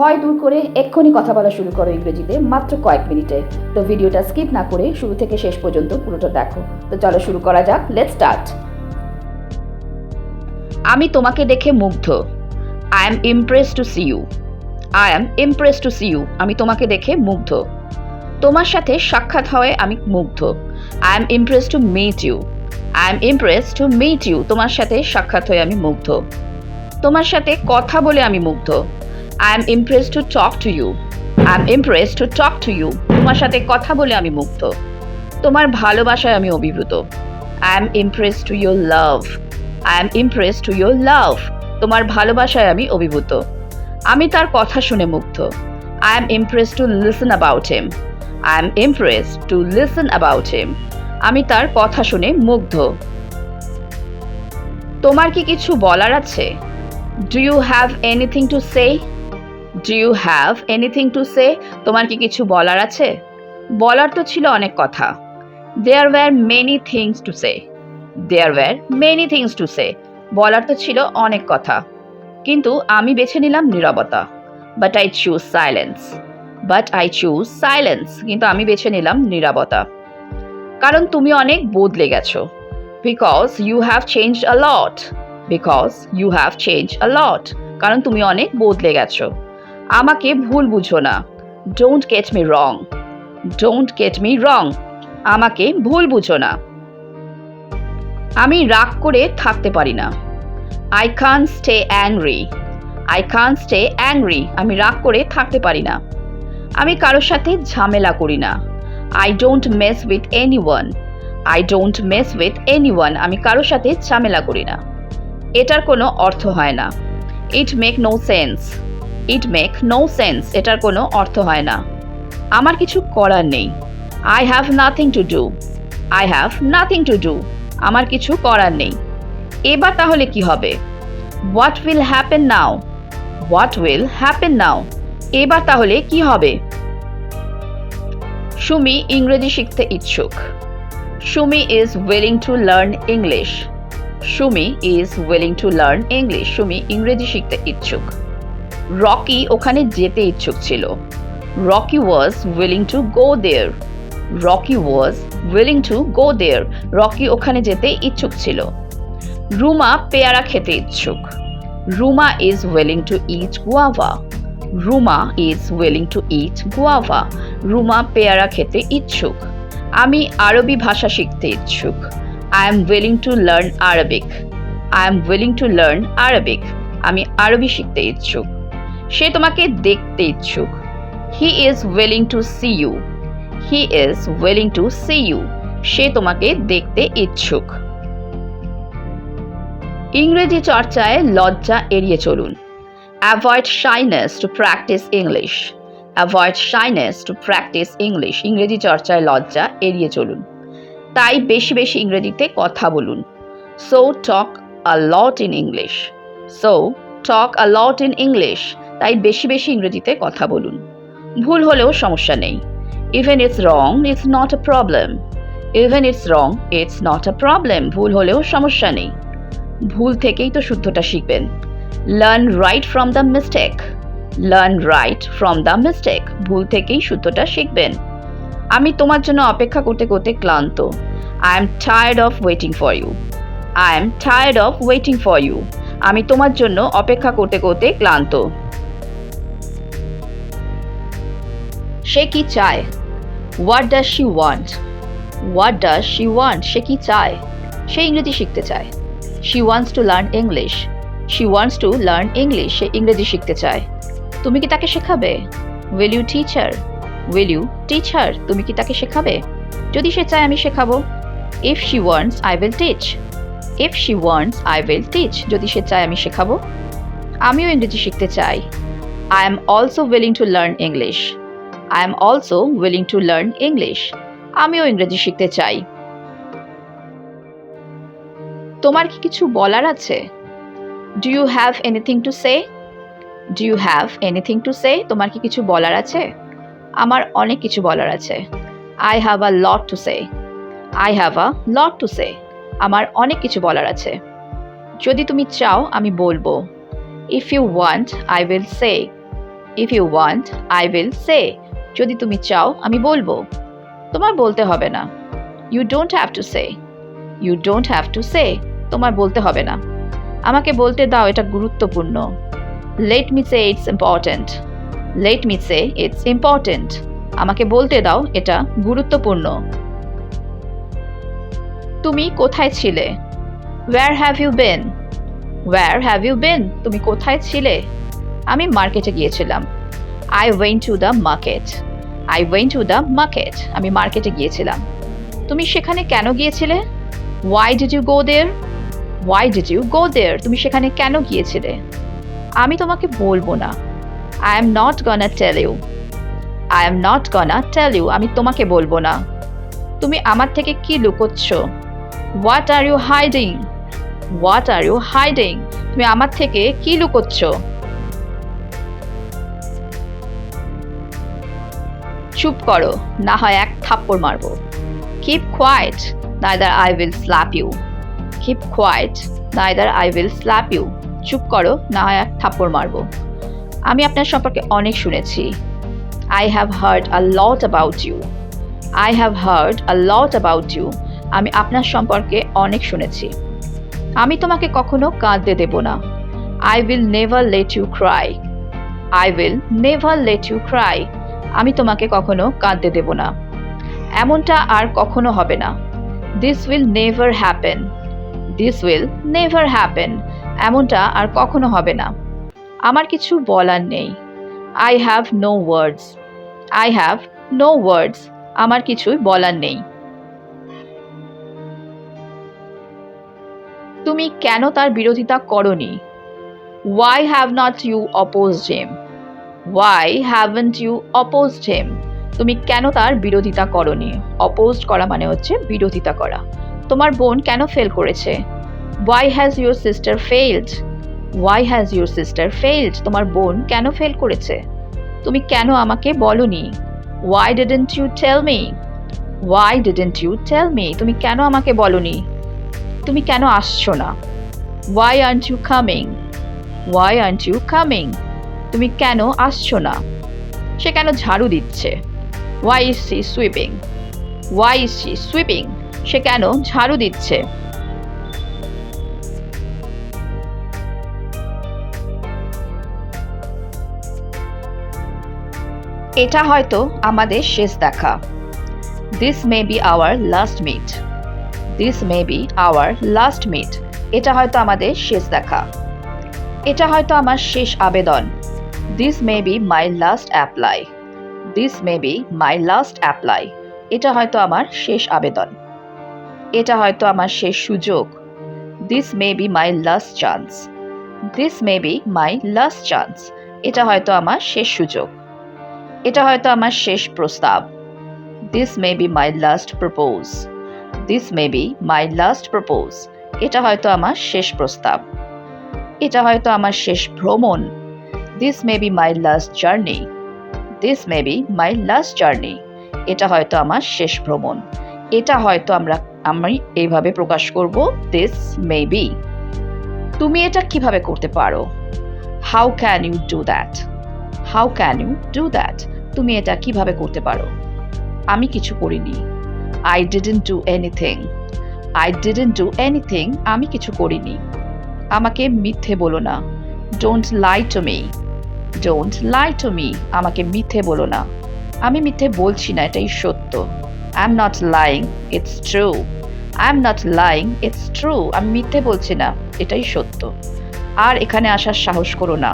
ভয় দূর করে এক্ষুনি কথা বলা শুরু করো ইংরেজিতে, মাত্র কয়েক মিনিটে। তো ভিডিওটা স্কিপ না করে শুরু থেকে শেষ পর্যন্ত পুরোটা দেখো। তো চলো শুরু করা যাক লেট স্টার্ট আমি তোমাকে দেখে মুগ্ধ। I am impress to see you I am impress to see you আমি তোমাকে দেখে মুগ্ধ। তোমার সাথে সাক্ষাৎ হওয়ায় আমি মুগ্ধ। I am impress to meet you I am impress to meet you তোমার সাথে সাক্ষাৎ হয়ে আমি মুগ্ধ। তোমার সাথে কথা বলে আমি মুগ্ধ। I am impress to talk to you I am impress to talk to you তোমার সাথে কথা বলে আমি মুগ্ধ তোমার ভালোবাসায় আমি অভিভূত। I am impress to your love I am impress to your love তোমার ভালোবাসায় আমি অভিভূত। আমি তার কথা শুনে মুগ্ধ I am impress to listen about him I am impress to listen about him আমি তার কথা শুনে মুগ্ধ। তোমার কি কিছু বলার আছে? Do you have anything to say do you have anything to say তোমার কি কিছু বলার আছে? বলার তো ছিল অনেক কথা। There were many things to say there were many things to say বলার তো ছিল অনেক কথা। কিন্তু আমি বেছে নিলাম নীরবতা। But I choose silence but I choose silence কিন্তু আমি বেছে নিলাম নীরবতা। কারণ তুমি অনেক বদলে গেছো। Because you have change a lot because you have change a lot কারণ তুমি অনেক বদলে গেছো। আমাকে ভুল বুঝো না। Don't get me wrong don't get me wrong আমাকে ভুল বুঝো না। আমি রাগ করে থাকতে পারি না। I can stay angry I can stay angry আমি রাগ করে থাকতে পারি না। আমি কারোর সাথে ঝামেলা করি না। I don't mess with anyone I don't mess with anyone আমি কারোর সাথে ঝামেলা করি না। এটার কোনো অর্থ হয় না। It make no sense it make no sense এটার কোনো অর্থ হয় না। আমার কিছু করার নেই। I have nothing to do I have nothing to do আমার কিছু করার নেই। এবার তাহলে কি হবে? What will happen now what will happen now এবার তাহলে কি হবে? সুমি ইংরেজি শিখতে ইচ্ছুক। Sumi is willing to learn English Sumi is willing to learn English Sumi ইংরেজি শিখতে ইচ্ছুক। রকি ওখানে যেতে ইচ্ছুক ছিল। Rocky was willing to go there Rocky was willing to go there Rocky ওখানে যেতে ইচ্ছুক ছিল। রুমা পেয়ারা খেতে ইচ্ছুক। Ruma is willing to eat guava Ruma is willing to eat guava Ruma পেয়ারা খেতে ইচ্ছুক। আমি আরবি ভাষা শিখতে ইচ্ছুক। I am willing to learn Arabic I am willing to learn Arabic আমি আরবি শিখতে ইচ্ছুক। সে তোমাকে দেখতে ইচ্ছুক। He is willing to see you he is willing to see you সে তোমাকে দেখতে ইচ্ছুক। ইংরেজি চর্চায় লজ্জা এড়িয়ে চলুন। Avoid shyness to practice English avoid shyness to practice English ইংরেজি চর্চায় লজ্জা এড়িয়ে চলুন। তাই বেশি বেশি ইংরেজিতে কথা বলুন। So talk a lot in English so talk a lot in English তাই বেশি বেশি ইংরেজিতে কথা বলুন। ভুল হলেও সমস্যা নেই। Even it's wrong it's not a problem even it's wrong it's not a problem ভুল হলেও সমস্যা নেই। ভুল থেকেই তো শুদ্ধটা শিখবেন। Learn right from the mistake learn right from the mistake ভুল থেকেই শুদ্ধটা শিখবেন। আমি তোমার জন্য অপেক্ষা করতে করতে ক্লান্ত। I am tired of waiting for you I am tired of waiting for you আমি তোমার জন্য অপেক্ষা করতে করতে ক্লান্ত। সে কি চায়? What does she want what does she want সে কি চায়? সে ইংরেজি শিখতে চায়। She wants to learn English she wants to learn English সে ইংরেজি শিখতে চায়। তুমি কি তাকে শেখাবে? Will you teacher will you teacher তুমি কি তাকে শেখাবে? যদি সে চায়, আমি শেখাবো। If she wants I will teach if she wants I will teach যদি সে চায়, আমি শেখাবো। আমিও ইংরেজি শিখতে চাই। I am also willing to learn English I am also willing to learn English আমিও ইংরেজি শিখতে চাই। তোমার কি কিছু বলার আছে? Do you have anything to say do you have anything to say তোমার কি কিছু বলার আছে? আমার অনেক কিছু বলার আছে। I have a lot to say I have a lot to say আমার অনেক কিছু বলার আছে। যদি তুমি চাও, আমি বলব। If you want I will say if you want I will say যদি তুমি চাও, আমি বলব। তোমার বলতে হবে না। You don't have to say you don't have to say তোমার বলতে হবে না। আমাকে বলতে দাও, এটা গুরুত্বপূর্ণ। Let me say it's important let me say it's important আমাকে বলতে দাও, এটা গুরুত্বপূর্ণ। তুমি কোথায় ছিলে? Where have you been where have you been তুমি কোথায় ছিলে? আমি মার্কেটে গিয়েছিলাম। I went to the market I went to the market আমি মার্কেটে গিয়েছিলাম। তুমি সেখানে কেন গিয়েছিলে? Why did you go there why did you go there তুমি সেখানে কেন গিয়েছিলে? আমি তোমাকে বলব না। I am not gonna tell you I am not gonna tell you আমি তোমাকে বলব না। তুমি আমার থেকে কি লুকোচ্ছ? What are you hiding what are you hiding তুমি আমার থেকে কি লুকোচ্ছ? চুপ করো, না হয় এক থাপ্পড় মারবো। Keep quiet neither I will slap you keep quiet neither I will slap you চুপ করো, না হয় এক থাপ্পড় মারবো। আমি আপনার সম্পর্কে অনেক শুনেছি। I have heard a lot about you I have heard a lot about you আমি আপনার সম্পর্কে অনেক শুনেছি। আমি তোমাকে কখনো কাঁদতে দেব না। I will never let you cry I will never let you cry আমি তোমাকে কখনো কাঁদতে দেব না। এমনটা আর কখনো হবে না। This will never happen this will never happen এমনটা আর কখনো হবে না। আমার কিছু বলার নেই। I have no words I have no words আমার কিছুই বলার নেই। তুমি কেন তার বিরোধিতা করনি? Why have not you oppose him why haven't you opposed him তুমি কেন তার বিরোধিতা করনি? অপোজড করা মানে হচ্ছে বিরোধিতা করা। তোমার বোন কেন ফেল করেছে? Why has your sister failed why has your sister failed তোমার বোন কেন ফেল করেছে? তুমি কেন আমাকে বলনি? Why didn't you tell me why didn't you tell me তুমি কেন আমাকে বলনি? তুমি কেন আসছো না? Why aren't you coming why aren't you coming তুমি কেন আসছো না? সে কেন ঝাড়ু দিচ্ছে? Why is she sweeping why is she sweeping সে কেন ঝাড়ু দিচ্ছে? এটা হয়তো আমাদের শেষ দেখা। This may be our last meet this may be our last meet এটা হয়তো আমাদের শেষ দেখা। এটা হয়তো আমার শেষ আবেদন। This may be my last apply this may be my last apply এটা হয়তো আমার শেষ আবেদন। এটা হয়তো আমার শেষ সুযোগ। This may be my last chance this may be my last chance এটা হয়তো আমার শেষ সুযোগ। এটা হয়তো আমার শেষ প্রস্তাব। This may be my last propose this may be my last propose এটা হয়তো আমার শেষ প্রস্তাব। এটা হয়তো আমার শেষ ভ্রমণ। This may be my last journey this may be my last journey এটা হয়তো আমার শেষ ভ্রমণ। এটা হয়তো আমরা, আমি এইভাবে প্রকাশ করব দিস মে বি তুমি এটা কীভাবে করতে পারো? How can you do that how can you do that তুমি এটা কীভাবে করতে পারো? আমি কিছু করিনি। I didn't do anything I didn't do anything আমি কিছু করিনি। আমাকে মিথ্যে বলো না। Don't lie to me don't lie to me আমাকে মিথ্যে বলো না। আমি মিথ্যে বলছি না, এটাই সত্য। I am not lying it's true I am not lying it's true আমি মিথ্যে বলছি না, এটাই সত্য। আর এখানে আসার সাহস করো না।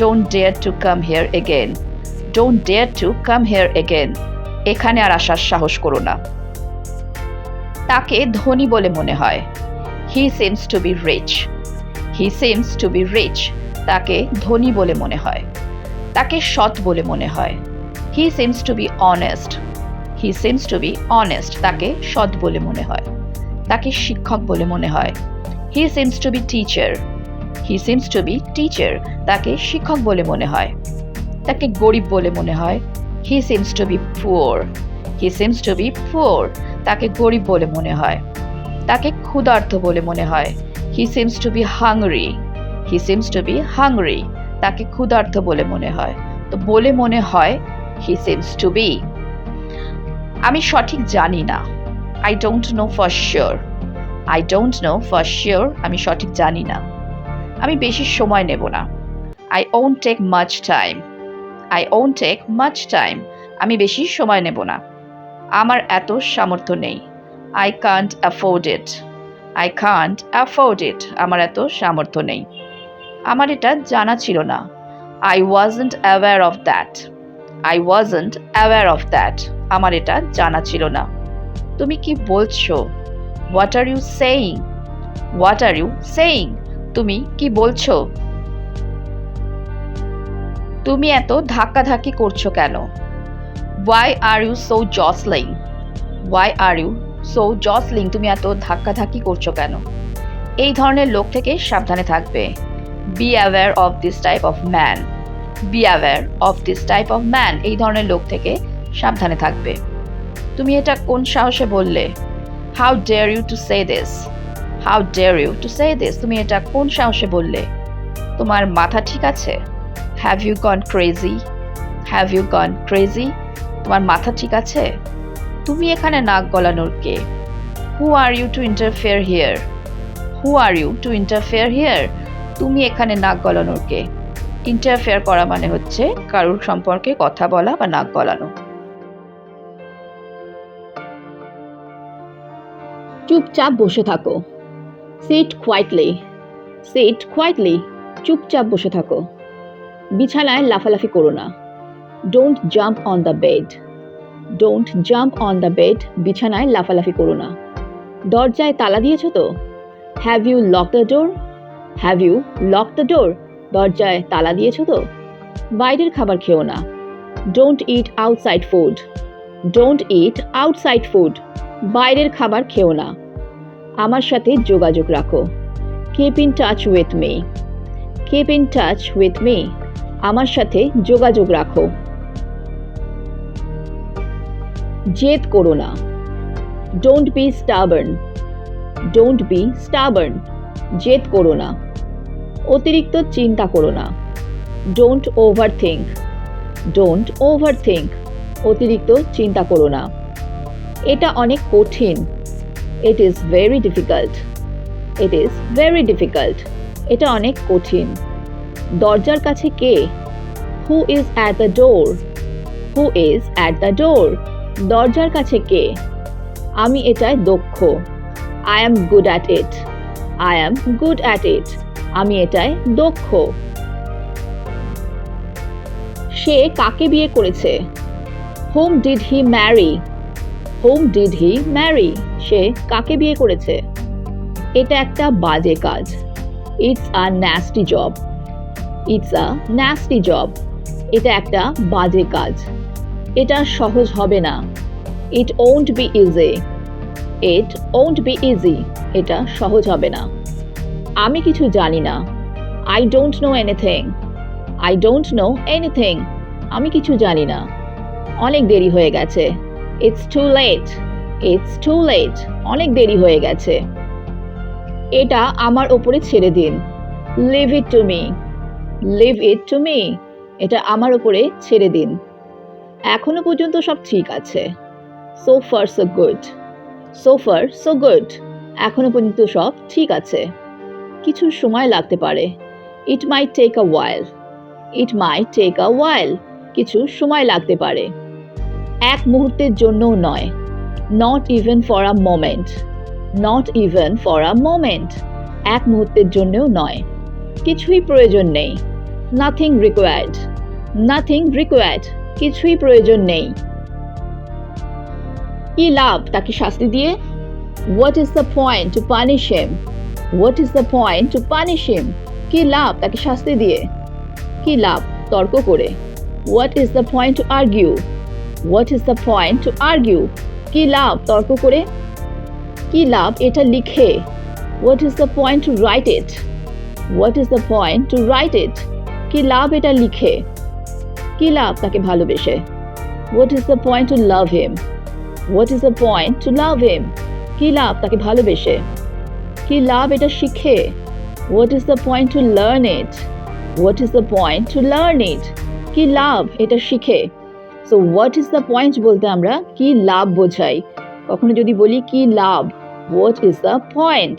Don't dare to come here again don't dare to come here again এখানে আর আসার সাহস করো না। তাকে ধনী বলে মনে হয়। He seems to be rich he seems to be rich তাকে ধনী বলে মনে হয়, তাকে সৎ বলে মনে হয়। He seems to be honest he seems to be honest তাকে সৎ বলে মনে হয়, তাকে শিক্ষক বলে মনে হয়। He seems to be teacher he seems to be teacher তাকে শিক্ষক বলে মনে হয়, তাকে গরিব বলে মনে হয়। He seems to be poor he seems to be poor তাকে গরিব বলে মনে হয়, তাকে ক্ষুধার্ত বলে মনে হয়। He seems to be hungry he seems to be hungry তাকে ক্ষুধার্ত বলে মনে হয়। তো বলে মনে হয় হি সিমস টু বি আমি সঠিক জানি না। I don't know for sure I don't know for sure আমি সঠিক জানি না। আমি বেশি সময় নেব না। I won't take much time I won't take much time আমি বেশি সময় নেব না। আমার এত সামর্থ্য নেই। I can't afford it I can't afford it আমার এত সামর্থ্য নেই। আমার এটা জানা ছিল না। I wasn't aware of that I wasn't aware of that আমার এটা জানা ছিল না। তুমি কি বলছো? What are you saying what are you saying তুমি কি বলছো? তুমি এত ধাক্কাধাক্কি করছ কেন? Why are you so jostling why are you so jostling তুমি এত ধাক্কাধাক্কি করছ কেন? এই ধরনের লোক থেকে সাবধানে থাকবে। Be aware of this type of man be aware of this type of man এই ধরনের লোক থেকে সাবধানে থাকবে। তুমি এটা কোন সাহসে বললে? How dare you to say this how dare you to say this তুমি এটা কোন সাহসে বললে? তোমার মাথা ঠিক আছে? Have you gone crazy have you gone crazy তোমার মাথা ঠিক আছে? তুমি এখানে নাক গলানোর কে? Who are you to interfere here who are you to interfere here তুমি এখানে নাক গলানোর কে? ইন্টারফেয়ার করা মানে হচ্ছে কারুর সম্পর্কে কথা বলা বা নাক গলানো। চুপচাপ বসে থাকো। সিট কোয়াইটলি সিট কোয়াইটলি চুপচাপ বসে থাকো। বিছানায় লাফালাফি করো না। Don't jump on the bed don't jump on the bed বিছানায় লাফালাফি করো না। দরজায় তালা দিয়েছ তো? Have you lock the door have you lock the door দরজায় তালা দিয়েছ তো? বাইরের খাবার খেও না। Don't eat outside food don't eat outside food বাইরের খাবার খেও না। আমার সাথে যোগাযোগ রাখো। Keep in touch with me keep in touch with me আমার সাথে যোগাযোগ রাখো। জেদ করো না। Don't be stubborn don't be stubborn জেদ করো না। অতিরিক্ত চিন্তা করো না। Don't over think don't over think অতিরিক্ত চিন্তা করো না। এটা অনেক কঠিন। It is very difficult it is very difficult এটা অনেক কঠিন। দরজার কাছে কে? Who is at the door who is at the door দরজার কাছে কে? আমি এটায় দক্ষ। I am good at it I am good at it আমি এটায় দক্ষ। সে কাকে বিয়ে করেছে? Whom did he marry whom did he marry সে কাকে বিয়ে করেছে? এটা একটা বাজে কাজ। It's a nasty job it's a nasty job এটা একটা বাজে কাজ। এটা সহজ হবে না। It won't be easy it won't be easy এটা সহজ হবে না। আমি কিছু জানি না। I don't know anything I don't know anything আমি কিছু জানি না। অনেক দেরি হয়ে গেছে। It's too late it's too late অনেক দেরি হয়ে গেছে। এটা আমার ওপরে ছেড়ে দিন। Leave it to me leave it to me এটা আমার ওপরে ছেড়ে দিন। এখনও পর্যন্ত সব ঠিক আছে। So far so good so far so good এখনও পর্যন্ত সব ঠিক আছে। কিছু সময় লাগতে পারে। ইট মাই take a while it my take a ওয়াইল কিছু সময় লাগতে পারে। এক মুহূর্তের জন্যও নয়। Not even for a moment not even for a moment এক মুহূর্তের জন্যও নয়। কিছুই প্রয়োজন নেই। নাথিং রিকোয়ার্ড নাথিং রিকোয়ার্ড কিছুই প্রয়োজন নেই। কি লাভ তাকে শাস্তি দিয়ে? What is the point to punish him what is the point to punish him কি লাভ তাকে শাস্তি দিয়ে? কি লাভ? তর্ক করে। What is the point to argue what is the point to argue কি লাভ? তর্ক করে। কি লাভ এটা লিখে। What is the point to write it what is the point to write it কি লাভ এটা লিখে? কি লাভ তাকে ভালোবেসে? What is the point to love him what is the point to love him কি লাভ তাকে ভালোবেসে? কি লাভ এটা শিখে? What is the point to learn it what is the point to learn it কি লাভ এটা শিখে? So what is the point বলতে আমরা কি লাভ বোঝাই? কখনো যদি বলি কি লাভ what is the point